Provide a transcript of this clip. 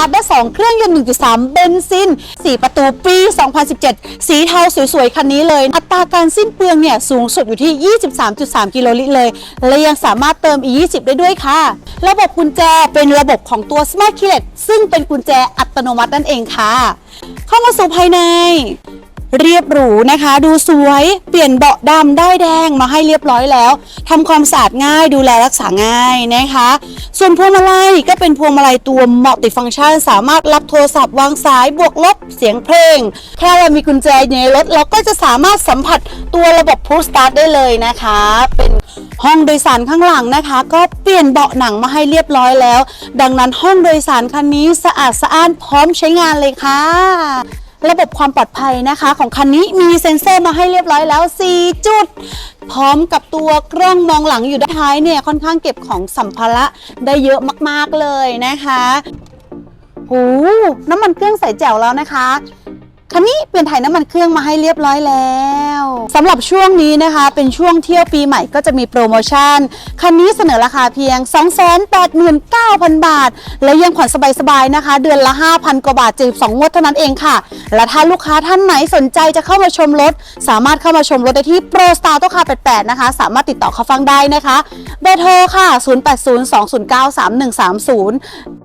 Mazda 2 เครื่องยนต์ 1.3 เบนซิน 4 ประตูปี 2017 สีเทาสวยๆ คันนี้เลย อัตราการสิ้นเปลืองเนี่ยสูงสุดอยู่ที่ 23.3 กิโลลิตรเลย และยังสามารถเติม E20 ได้ด้วยค่ะ ระบบกุญแจเป็นระบบของตัว Smart Keyless ซึ่งเป็นกุญแจอัตโนมัตินั่นเองค่ะ เข้ามาสู่ภายใน เรียบหรูนะคะ ดูสวยเปลี่ยนเบาะดำได้แดงมาให้เรียบร้อยแล้วทำความสะอาดง่ายดูแลรักษาง่ายนะคะ ส่วนพวงมาลัยก็เป็นพวงมาลัยตัวมัลติฟังก์ชัน สามารถรับโทรศัพท์วางสายบวกลบเสียงเพลงแค่เรามีกุญแจในรถเราก็จะสามารถสัมผัสตัวระบบ Push Start ได้เลยนะคะ เป็นห้องโดยสารข้างหลังนะคะ ก็เปลี่ยนเบาะหนังมาให้เรียบร้อยแล้ว ดังนั้นห้องโดยสารคันนี้สะอาดสะอ้านพร้อมใช้งานเลยค่ะ ระบบความปลอดภัยนะคะ ของคันนี้มีเซ็นเซอร์มาให้เรียบร้อยแล้ว 4 จุด พร้อมกับตัวกล้องมองหลังอยู่ด้านท้ายเนี่ยค่อนข้างเก็บของสัมภาระได้เยอะมากๆเลยนะคะหูน้ำมันเครื่องใส่แจ๋วแล้วนะคะ คันนี้เปลี่ยนถ่ายน้ำมันเครื่องมาให้เรียบร้อยแล้วสำหรับช่วงนี้นะคะ เป็นช่วงเที่ยวปีใหม่ก็จะมีโปรโมชั่น คันนี้เสนอราคาเพียง 289,000 บาท และยังผ่อนสบายๆนะคะ เดือนละ 5,000 กว่าบาทจีบ2งวดเท่านั้นเองค่ะ และถ้าลูกค้าท่านไหนสนใจจะเข้ามาชมรถ สามารถเข้ามาชมรถได้ที่โปรสตาร์ต้คา88 นะคะ สามารถติดต่อเขาฟังได้นะคะเบอร์โทรค่ะ 0802093130